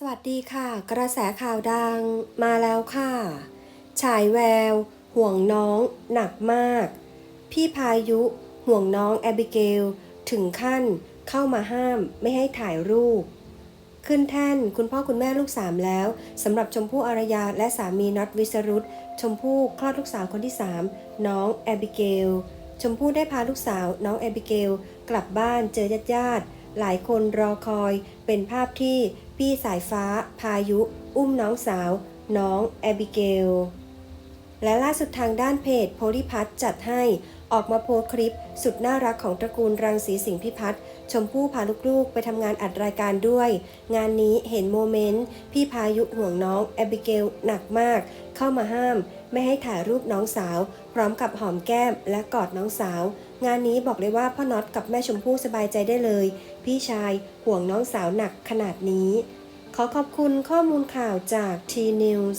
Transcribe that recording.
สวัสดีค่ะ กระแสข่าวดังมาแล้วค่ะ ฉายแวว ห่วงน้อง หนักมาก พี่พายุ ห่วงน้องแอบิเกล ถึงขั้นเข้ามาห้ามไม่ให้ถ่ายรูป ขึ้นแท่นคุณพ่อคุณแม่ลูกสามแล้วสำหรับชมพู่อารยาและสามีน็อตวิสรุตชมพู่คลอดลูกสาวคนที่ 3 น้องแอบิเกล ชมพู่ได้พาลูกสาวน้องแอบิเกล กลับบ้านเจอญาติญาติ หลายคนรอคอยเป็นภาพที่พี่สายฟ้าพายุ อุ้มน้องสาว น้องแอบิเกล และล่าสุดทางด้านเพจโพลิพัทจัดให้ ออกมาโพสคลิป สุดน่ารักของตระกูลรังสีสิงห์พิพัฒน์ชมพู่พาลูกๆ ไปทำงานอัดรายการด้วย งานนี้เห็นโมเมนต์ พี่พายุห่วงน้องแอบิเกลหนักมาก เข้ามาห้าม ไม่ให้ถ่ายรูปน้องสาว พร้อมกับหอมแก้มและกอดน้องสาว งานนี้บอกเลยว่าพ่อน็อตกับแม่ชมพู่สบายใจได้เลย พี่ชายห่วงน้องสาวหนักขนาดนี้ ขอขอบคุณข้อมูลข่าวจาก T News